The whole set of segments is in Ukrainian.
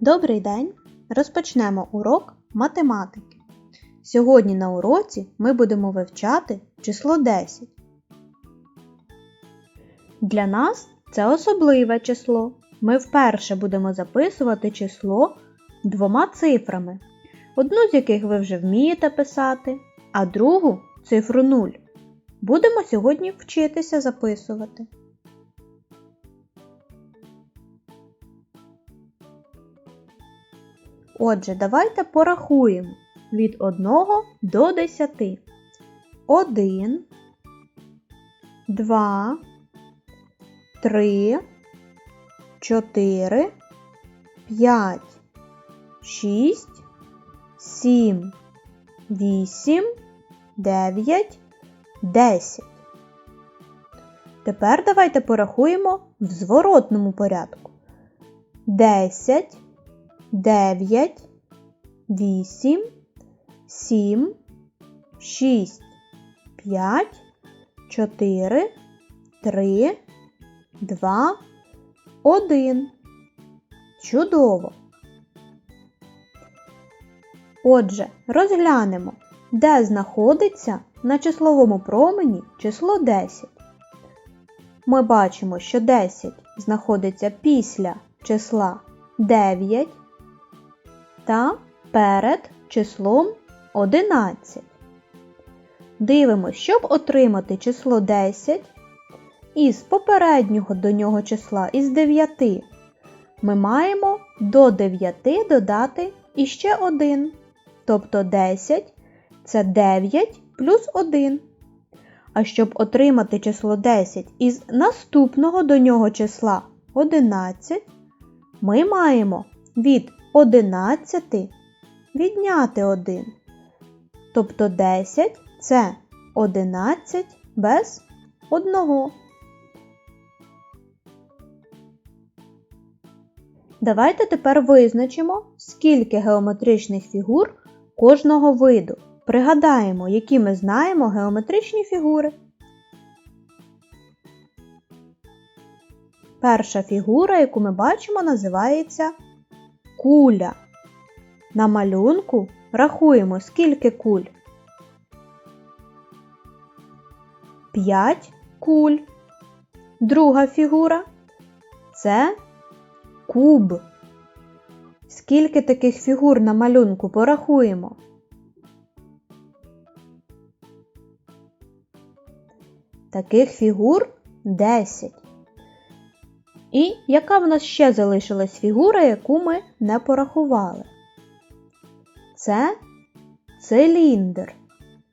Добрий день! Розпочнемо урок математики. Сьогодні на уроці ми будемо вивчати число 10. Для нас це особливе число. Ми вперше будемо записувати число двома цифрами, одну з яких ви вже вмієте писати, а другу цифру 0. Будемо сьогодні вчитися записувати. Отже, давайте порахуємо від 1 до 10. 1, 2, 3, 4, 5, 6, 7, 8, 9, 10. Тепер давайте порахуємо в зворотному порядку. 10, 9, 8, 7, 6, 5, 4, 3, 2, 1. Чудово! Отже, розглянемо, де знаходиться на числовому промені число 10. Ми бачимо, що 10 знаходиться після числа 9 та перед числом 11. Дивимось, щоб отримати число 10 із попереднього до нього числа із 9. Ми маємо до 9 додати іще 1. Тобто 10 це 9 плюс 1. А щоб отримати число 10 із наступного до нього числа 11, ми маємо від 11 відняти 1. Тобто 10 це 11 без 1. Давайте тепер визначимо, скільки геометричних фігур кожного виду. Пригадаємо, які ми знаємо геометричні фігури. Перша фігура, яку ми бачимо, називається куля. На малюнку рахуємо, скільки куль. 5 куль. Друга фігура це куб. Скільки таких фігур на малюнку порахуємо? Таких фігур 10. І яка в нас ще залишилась фігура, яку ми не порахували? Це циліндр.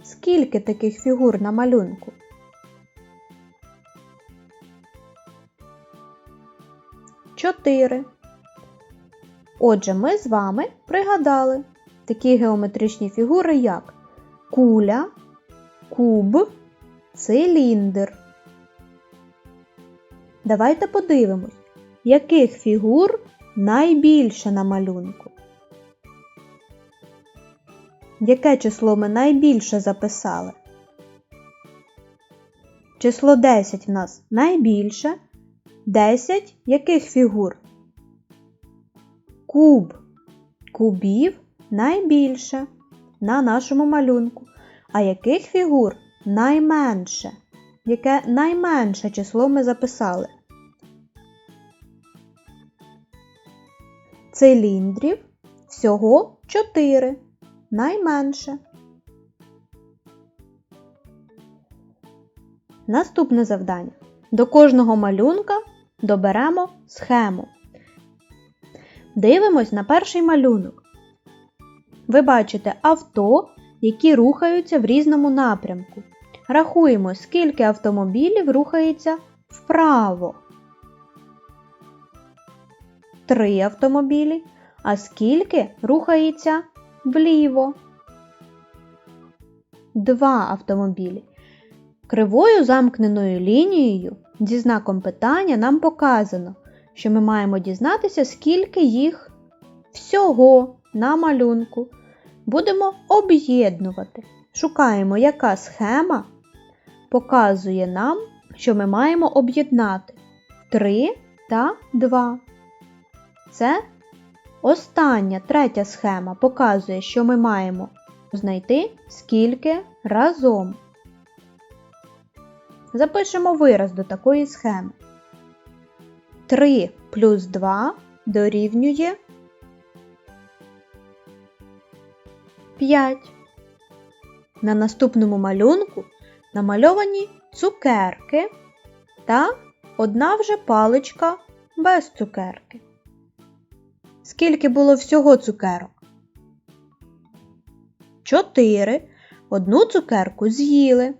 Скільки таких фігур на малюнку? Чотири. Отже, ми з вами пригадали такі геометричні фігури, як куля, куб, циліндр. Давайте подивимось, яких фігур найбільше на малюнку. Яке число ми найбільше записали? Число 10 в нас найбільше. 10 яких фігур? Куб. Кубів найбільше на нашому малюнку. А яких фігур найменше? Яке найменше число ми записали? Циліндрів всього 4. Найменше. Наступне завдання. До кожного малюнка доберемо схему. Дивимось на перший малюнок. Ви бачите авто, які рухаються в різному напрямку. Рахуємо, скільки автомобілів рухається вправо. Три автомобілі. А скільки рухається вліво? Два автомобілі. Кривою замкненою лінією зі знаком питання нам показано, що ми маємо дізнатися, скільки їх всього на малюнку. Будемо об'єднувати. Шукаємо, яка схема показує нам, що ми маємо об'єднати 3 та 2. Це Остання третя схема показує, що ми маємо знайти скільки разом. Запишемо вираз до такої схеми. 3 плюс 2 дорівнює 5. На наступному малюнку намальовані цукерки та одна вже паличка без цукерки. Скільки було всього цукерок? Чотири. Одну цукерку з'їли.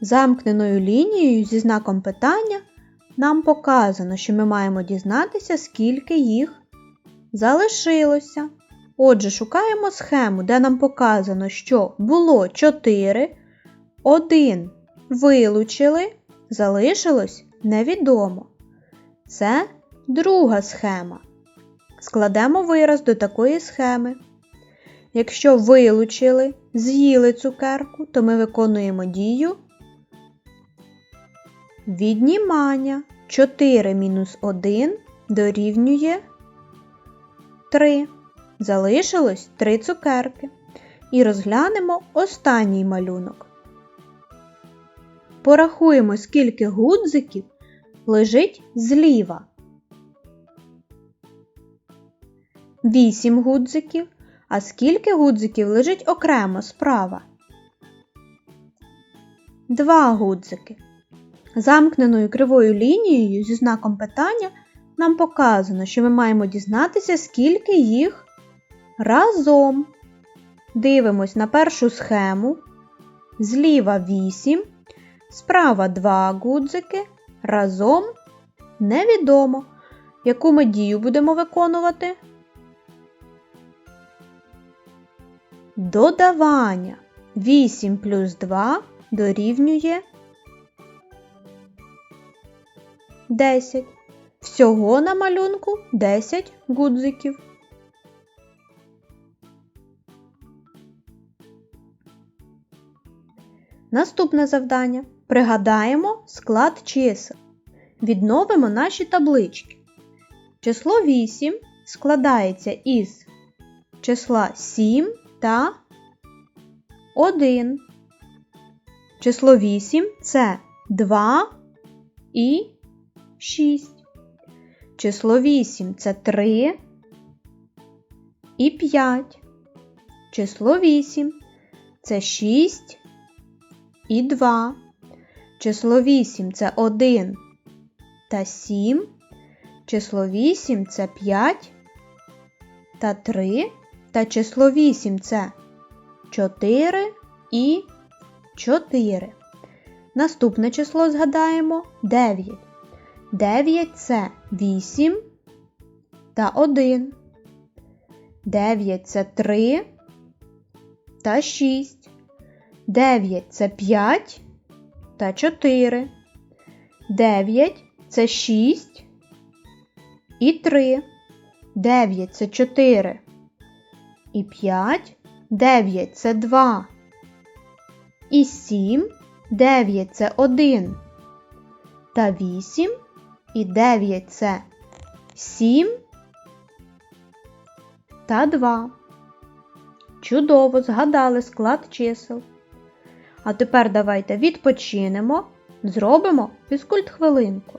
Замкненою лінією зі знаком питання нам показано, що ми маємо дізнатися, скільки їх залишилося. Отже, шукаємо схему, де нам показано, що було 4, 1 вилучили, залишилось невідомо. Це друга схема. Складемо вираз до такої схеми. Якщо вилучили, з'їли цукерку, то ми виконуємо дію віднімання 4 мінус 1 дорівнює 3. Залишилось 3 цукерки. І розглянемо останній малюнок. Порахуємо, скільки гудзиків лежить зліва. 8 гудзиків. А скільки гудзиків лежить окремо справа? 2 гудзики. Замкненою кривою лінією зі знаком питання нам показано, що ми маємо дізнатися, скільки їх разом. Дивимось на першу схему. Зліва 8, справа 2 гудзики, разом невідомо. Яку ми дію будемо виконувати? Додавання 8 плюс 2 дорівнює 10. Всього на малюнку 10 гудзиків. Наступне завдання. Пригадаємо склад чисел. Відновимо наші таблички. Число 8 складається із числа 7 та 1. Число 8 це 2 і 6. Число 8 це 3 і 5. Число 8 це 6 і 2. Число 8 це 1 та 7. Число 8 це 5 та 3. Та число 8 це 4 і 4. Наступне число згадаємо 9. 9 це 8 та 1. 9 це 3 та 6. 9 це 5 та 4. 9 це 6 і 3. 9 це 4 і 5. 9 це 2. І 7. 9 це 1. Та 8. І 9 це 7 та 2. Чудово згадали склад чисел. А тепер давайте відпочинемо, зробимо фізкульт хвилинку.